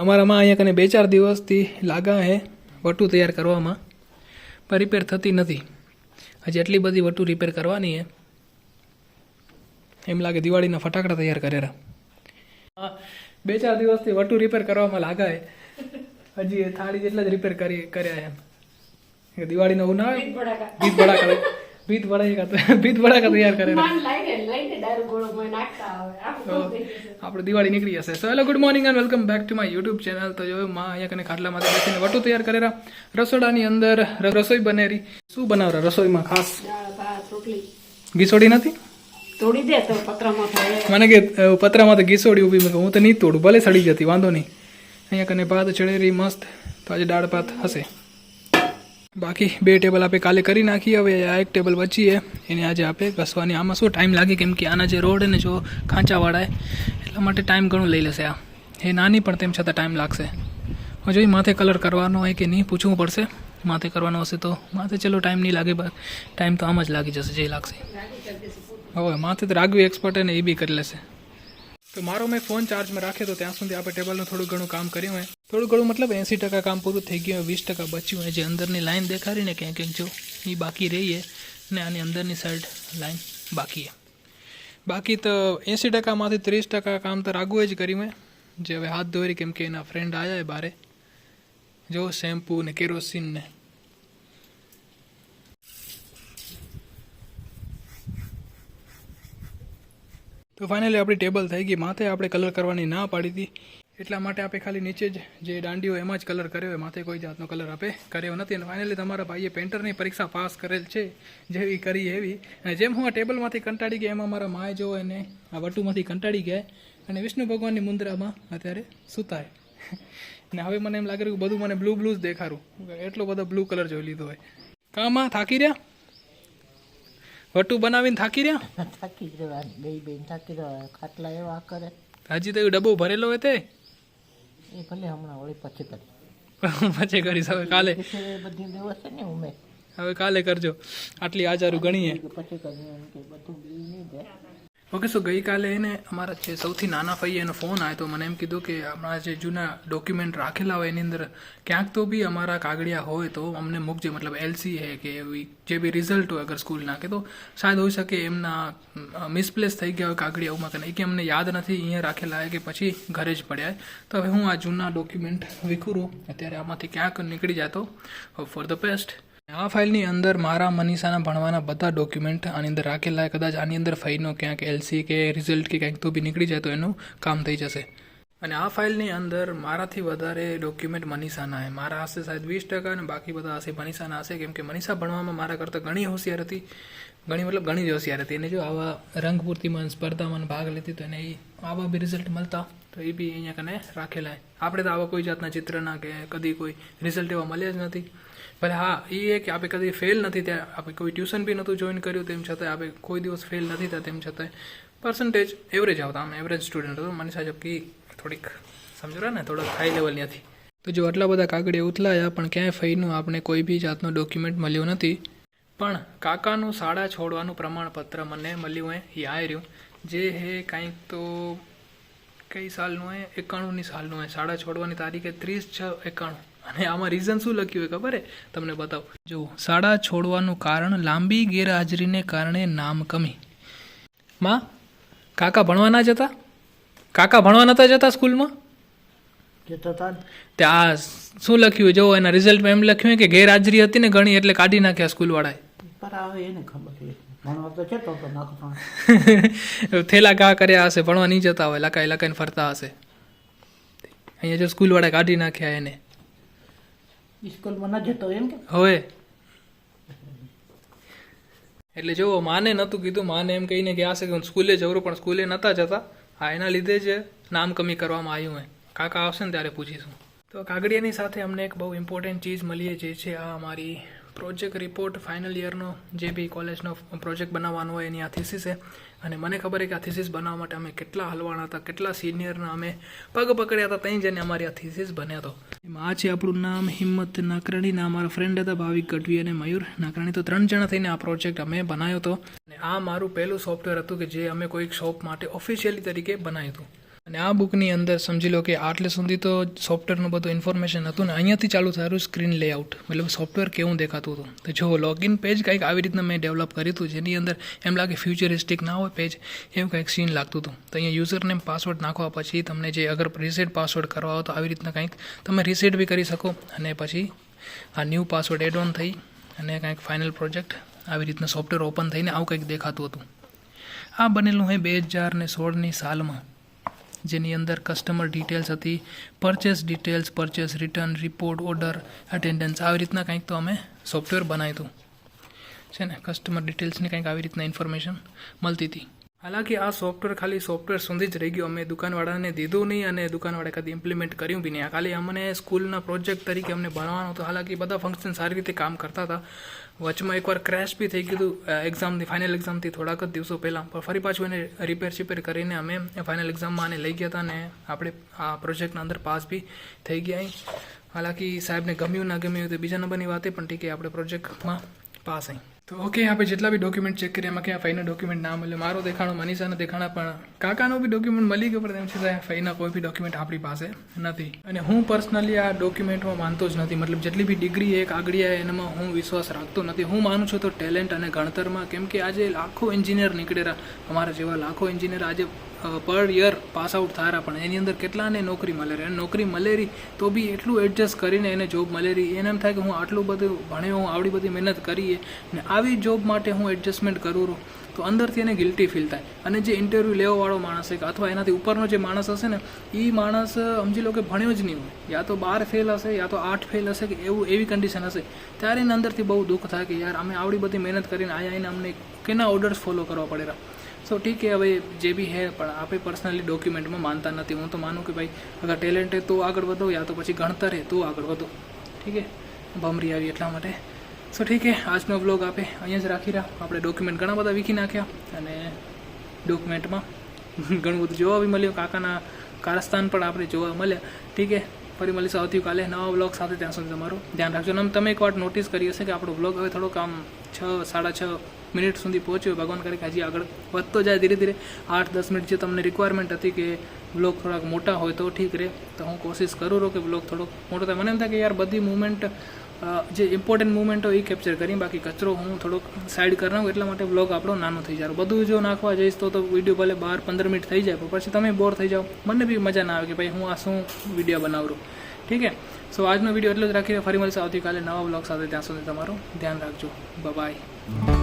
અમારામાં અહીંયા કને બે ચાર દિવસથી લાગા હે વટુ તૈયાર કરવામાં. પણ રિપેર થતી નથી. હજી એટલી બધી વટુ રિપેર કરવાની હે. એમ લાગે દિવાળીના ફટાકડા તૈયાર કરેલા. હા બે ચાર દિવસથી વટુ રિપેર કરવામાં લાગા હે. હજી એ થાળી જેટલા જ રિપેર કરી કર્યા એમ દિવાળીનો ઉનાળો. ગીત આવે ભીત ભીત ભડાકા ભીત ભડાકા તૈયાર કરેલા આપણે દિવાળી નીકળી જશે. So hello good morning and welcome back to my YouTube channel તો જો માં અહીંયા કને ખાટલામાંથી બેસીને વટુ તૈયાર કરેલા રસોડાની અંદર રસોઈ બનેરી. શું બનાવરા રસોઈમાં ખાસ? ગીસોડી નથી? તોડી દે તો પતરામાં મને કે પતરામાં તો ગીસોડી ઊભી મેં હું તો નહીં તોડું ભલે સડી જતી વાંધો નહીં. અહીંયા કને ભાત ચડેરી મસ્ત. તો આજે દાળ ભાત હશે. બાકી બે ટેબલ આપણે કાલે કરી નાખી હવે આ એક ટેબલ બચી છે. એને આજે આપણે ઘસવાની. આમાં શું ટાઈમ લાગે? કેમ કે આના જે રોડ ને જો ખાંચાવાળા એટલા માટે ટાઈમ ઘણું લઈ લેશે આ. એ નાની પણ તેમ છતાં ટાઈમ લાગશે. હું જોઈ માથે કલર કરવાનો હોય કે નહીં, પૂછવું પડશે. માથે કરવાનો હશે તો માથે ચલો ટાઈમ નહીં લાગે ટાઈમ તો આમ જ લાગી જશે, જે લાગશે. હવે માથે તો રાગવી એક્સપર્ટ ને એ બી કરી લેશે. તો મારો મેં ફોન ચાર્જમાં રાખ્યો તો ત્યાં સુધી આપણે ટેબલનું થોડું ઘણું કામ કર્યું હોય. થોડું ઘણું મતલબ એંસી ટકા કામ પૂરું થઈ ગયું વીસ ટકા બચ્યું હોય, જે અંદરની લાઈન દેખાડી ને ક્યાંક ક્યાંક જો એ બાકી રહી છે ને આની અંદરની સાઈડ લાઈન બાકી છે બાકી તો એંસી ટકામાંથી ત્રીસ ટકા કામ તો રાગુએ જ કર્યું મેં જે હવે હાથ ધોરી કેમ કે એના ફ્રેન્ડ આવ્યા બારે. જો શેમ્પૂ ને કેરોસીન ને તો ફાઇનલી આપણી ટેબલ થઈ ગઈ. માથે આપણે કલર કરવાની ના પાડી હતી. એટલા માટે આપણે ખાલી નીચે જ જે દાંડીઓ એમાં જ કલર કર્યો હોય. માથે કોઈ જાતનો કલર આપણે કર્યો નથી. અને ફાઇનલી તમારા ભાઈએ પેન્ટરની પરીક્ષા પાસ કરેલ છે. જેવી કરી એવી. અને જેમ હું આ ટેબલમાંથી કંટાળી ગયા, એમાં મારા માય જો એને આ વટુમાંથી કંટાળી ગયા અને વિષ્ણુ ભગવાનની મુદ્રામાં અત્યારે સુતાય. ને હવે મને એમ લાગે કે બધું મને બ્લુ બ્લુ જ દેખાડું એટલો બધો બ્લુ કલર જોઈ લીધો હોય. કામાં થાકી રહ્યા? વટુ બનાવીને થાકી રહ્યા? થાકી રહ્યા બે બેન થાકી રહ્યા ખાટલા એવા કરે. હાજી તો ડબ્બો ભરેલો હોય તે? એ ભલે હમણાં વળી પછી કરી. પછી કરીશ. હવે કાલે. બધી દિવસ છે ને ઉમે. હવે કાલે કરજો. આટલી આજારું ગણીએ. પછી કરી બધું બી નહીં દે ઓકે સો ગઈકાલે એને અમારા જે સૌથી નાના ભાઈએ એનો ફોન આવ્યો તો મને એમ કીધું કે હમણાં જે જૂના ડોક્યુમેન્ટ રાખેલા હોય એની અંદર ક્યાંક તો બી અમારા કાગળિયા હોય તો અમને મૂકજે. મતલબ એલસી હે કે એવી જે બી રિઝલ્ટ હોય અગર સ્કૂલના કે તો શાયદ હોઈ શકે એમના મિસપ્લેસ થઈ ગયા હોય કાગળિયાઓમાં કે નહીં, કે અમને યાદ નથી, અહીંયા રાખેલા હોય કે પછી ઘરે જ પડ્યા તો હવે હું આ જૂના ડોક્યુમેન્ટ વિખુરું. અત્યારે આમાંથી ક્યાંક નીકળી જાય તો ફોર ધ બેસ્ટ આ ફાઇલની અંદર મારા, મનીષાના, ભણવાના બધા ડોક્યુમેન્ટ આની અંદર રાખેલા કદાચ આની અંદર ફાઇલનો ક્યાંક એલસી કે રિઝલ્ટ કે ક્યાંક તો બી નીકળી જાય તો એનું કામ થઈ જશે. અને આ ફાઇલની અંદર મારાથી વધારે ડોક્યુમેન્ટ મનીષાના છે મારા હશે સાહેબ વીસ ટકા અને બાકી બધા હશે મનીષાના હશે. કેમ કે મનીષા ભણવામાં મારા કરતાં ઘણી હોશિયાર હતી. ઘણી મતલબ ઘણી જ હોશિયાર હતી. એને જો આવા રંગપૂર્તિમાં સ્પર્ધામાં ભાગ લેતી તો એને એ આવા બી રિઝલ્ટ મળતા. તો એ બી અહીંયા કને રાખેલા આપણે તો આવા કોઈ જાતના ચિત્રના કે કદી કોઈ રિઝલ્ટ એવા મળ્યા જ નથી. ભલે હા એ એ કે આપણે કદી ફેલ નથી ત્યાં. આપણે કોઈ ટ્યુશન બી નહોતું જોઈન કર્યું તેમ છતાં આપણે કોઈ દિવસ ફેલ નથી થયા તેમ છતાં પર્સન્ટેજ એવરેજ આવતા. આમ એવરેજ સ્ટુડન્ટ હતો. મનીષા જબકી થોડીક, સમજો ને, થોડોક હાઈ લેવલની હતી તો જો આટલા બધા કાગળે ઉથલાયા, પણ ક્યાંય ફઈનું આપણે કોઈ બી જાતનું ડોક્યુમેન્ટ મળ્યું નથી. પણ કાકાનું શાળા છોડવાનું પ્રમાણપત્ર મને મળ્યું એ આયર્યું. જે હે કાંઈક તો કઈ સાલનું હે? એકાણુંની સાલનું હે. શાળા છોડવાની તારીખે ત્રીસ છ એકાણું. અને આમાં રીઝન શું લખ્યું હોય ખબર હે? તમને બતાવું. જો, શાળા છોડવાનું કારણ લાંબી ગેરહાજરીને કારણે નામ કમી. માં, કાકા ભણવાના જ જતા? કાકા ભણવા નતા જતા સ્કૂલમાં? જતો તાર ત્યાં શું લખ્યું? જો એના રિઝલ્ટમાં એમ લખ્યું કે ગેરહાજરી હતી ને ઘણી એટલે કાઢી નાખ્યા સ્કૂલવાળાએ. પર આવે એને ખબર છે. ભણવા તો જતો તો નાખતો થેલા કા કર્યા હશે ભણવા નહીં જતા હોય લકાઈ લકાઈને ફરતા હશે. અહીંયા જો સ્કૂલવાળાએ કાઢી નાખ્યા એને. સ્કૂલમાં ન જતો એમ કે? હવે. એટલે જો માને નહોતું કીધું માને એમ કહીને ગયા હશે કે હું સ્કૂલે જવું પણ સ્કૂલે નહોતા જતા. હા, એના લીધે જ નામ કમી કરવામાં આવ્યું હોય. કાકા આવશે ને ત્યારે પૂછીશું. તો કાગડિયાની સાથે અમને એક બહુ ઇમ્પોર્ટન્ટ ચીજ મળી જે છે આ અમારી પ્રોજેક્ટ રિપોર્ટ ફાઇનલ યરનો જે બી કોલેજનો પ્રોજેક્ટ બનાવવાનો હોય એની આ થીસીસ છે. અને મને ખબર છે કે આ થીસીસ બનાવવા માટે અમે કેટલા હલવાના હતા, કેટલા સિનિયરના અમે પગ પકડ્યા હતા ત્યાં જઈને અમારી આ થીસીસ બન્યા હતો આ છે આપણું નામ, હિંમત નાકરાણીના અમારા ફ્રેન્ડ હતા ભાવિક ગઢવી અને મયુર. નાકરાણી તો ત્રણ જણા થઈને આ પ્રોજેક્ટ અમે બનાવ્યો હતો અને આ મારું પહેલું સોફ્ટવેર હતું કે જે અમે કોઈક શોપ માટે ઓફિશિયલી તરીકે બનાવ્યું હતું. અને આ બુકની અંદર સમજી લો કે આટલે સુધી તો સોફ્ટવેરનું બધું ઇન્ફોર્મેશન હતું ને, અહીંયાથી ચાલુ થયું સ્ક્રીન લેઆઉટ મતલબ સોફ્ટવેર કેવું દેખાતું હતું. તો જો લોગિન પેજ કંઈક આવી રીતના મેં ડેવલપ કર્યું હતું જેની અંદર એમ લાગે ફ્યુચરિસ્ટિક ના હોય પેજ એવું કંઈક સીન લાગતું હતું. તો અહીંયા યુઝરનેમ પાસવર્ડ નાખવા પછી તમને જે અગર રીસેટ પાસવર્ડ કરવા હોય તો આવી રીતના કંઈક તમે રીસેટ બી કરી શકો અને પછી આ ન્યૂ પાસવર્ડ એડ ઓન થઈ અને કંઈક ફાઇનલ પ્રોજેક્ટ આવી રીતના સોફ્ટવેર ઓપન થઈને આવું કંઈક દેખાતું હતું. આ બનેલું હોય બે હજાર ને સોળની સાલમાં. જેની અંદર કસ્ટમર ડિટેલ્સ હતી purchase details purchase return report order attendance આવી રીતના કંઈક તો અમે સોફ્ટવેર બનાવ્યું છે ને? કસ્ટમર ડિટેલ્સની કંઈક આવી રીતના ઇન્ફોર્મેશન મળતી હતી. હાલાકી આ સોફ્ટવેર ખાલી સોફ્ટવેર સુધી જ રહી ગયું. અમે દુકાનવાળાને દીધું નહીં અને દુકાનવાળાએ કદી ઇમ્પ્લિમેન્ટ કર્યું બી નહીં. ખાલી અમને સ્કૂલના પ્રોજેક્ટ તરીકે અમને ભણવાનું હતું. હાલાકી બધા ફંક્શન સારી રીતે કામ કરતા હતા. વચમાં એકવાર ક્રેશ બી થઈ ગયું હતું એક્ઝામની ફાઇનલ એક્ઝામથી થોડાક જ દિવસો પહેલાં. પણ ફરી પાછું એને રિપેર શિપેર કરીને અમે ફાઇનલ એક્ઝામમાં આને લઈ ગયા હતા અને આપણે આ પ્રોજેક્ટના અંદર પાસ બી થઈ ગયા હાલાકી સાહેબને ગમ્યું, ના ગમ્યું તો બીજા નંબરની વાત, પણ ઠીક આપણે પ્રોજેક્ટમાં પાસ અહીં. તો ઓકે આપણે જેટલા બી ડોક્યુમેન્ટ ચેક કરીએ એમાં ક્યાં ફાઈના ડોક્યુમેન્ટ ના મળે મારો દેખાણો મનીષાના દેખાણા પણ કાકાનો બી ડોક્યુમેન્ટ મળી ગયો પણ તેમ છતાં ફાઈના કોઈ બી ડોક્યુમેન્ટ આપણી પાસે નથી અને હું પર્સનલી આ ડોક્યુમેન્ટમાં માનતો જ નથી મતલબ જેટલી બી ડિગ્રી એક આગળિયા એનામાં હું વિશ્વાસ રાખતો નથી હું માનું છું તો ટેલેન્ટ અને ગણતરમાં કેમ કે આજે લાખો એન્જિનિયર નીકળેલા અમારા જેવા લાખો એન્જિનિયર આજે પર યર પાસ આઉટ થારા. પણ એની અંદર કેટલાને નોકરી મળે અને નોકરી મળેરી તો બી એટલું એડજસ્ટ કરીને એને જોબ મળેરી. એને એમ થાય કે હું આટલું બધું ભણ્યો હું આવડી બધી મહેનત કરીએ ને આવી જોબ માટે હું એડજસ્ટમેન્ટ કરું રહું, તો અંદરથી એને ગિલ્ટી ફીલ થાય. અને જે ઇન્ટરવ્યૂ લેવાવાળો માણસ છે અથવા એનાથી ઉપરનો જે માણસ હશે ને એ માણસ, સમજી લો કે ભણ્યો જ નહીં હોય. યા તો બાર ફેલ હશે, યા તો આઠ ફેલ હશે, કે એવું, એવી કન્ડિશન હશે. ત્યારે એને અંદરથી બહુ દુઃખ થાય કે યાર, અમે આવડી બધી મહેનત કરીને આયા આવીને અમને કેના ઓર્ડર્સ ફોલો કરવા પડેલા સો ઠીક છે હવે જે બી હે પણ આપણે પર્સનલી ડોક્યુમેન્ટમાં માનતા નથી હું તો માનું કે ભાઈ અગર ટેલેન્ટ હે તો આગળ વધો યા તો પછી ગણતર હે તો આગળ વધો ઠીક હે ભમરી આવી એટલા માટે। સો ઠીક હે આજનો બ્લોગ આપે અહીંયા જ રાખી રહ્યા। આપણે ડોક્યુમેન્ટ ઘણા બધા વીખી નાખ્યા, અને ડોક્યુમેન્ટમાં ઘણું બધું જોવા બી મળ્યું. કાકાના કારસ્તાન પણ આપણે જોવા મળ્યા. ઠીક હે ફરી મળીશું આવતીકાલે નવા બ્લોગ સાથે, ત્યાં સુધી તમારું ધ્યાન રાખજો. અને તમે એક વાર નોટિસ કરી હશે કે આપણો બ્લોગ હવે થોડોક આમ છ, સાડા છ મિનિટ સુધી પહોંચ્યો. ભગવાન કરે કે હજી આગળ વધતો જાય ધીરે ધીરે. આઠ, દસ મિનિટ જે તમને રિક્વાયરમેન્ટ હતી કે બ્લોગ થોડાક મોટા હોય તો ઠીક રહે. તો હું કોશિશ કરું રહું કે બ્લોગ થોડોક મોટો થાય. મને એમ થાય કે યાર બધી મુવમેન્ટ જે ઇમ્પોર્ટન્ટ મુવમેન્ટ હોય એ કેપ્ચર કરી બાકી કચરો હું થોડોક સાઈડ કરી નાખું, એટલા માટે બ્લોગ આપણો નાનો થઈ જાય. બધું જો નાખવા જઈશ તો તો વીડિયો ભલે બાર, પંદર મિનિટ થઈ જાય, પણ પછી તમે બોર થઈ જાઓ. મને બી મજા ના આવે કે ભાઈ હું આ શું વીડિયો બનાવું. ઠીક છે સો આજનો વીડિયો એટલો જ રાખીએ. ફરી મળશે આવતીકાલે નવા બ્લોગ સાથે. ત્યાં સુધી તમારું ધ્યાન રાખજો. બાય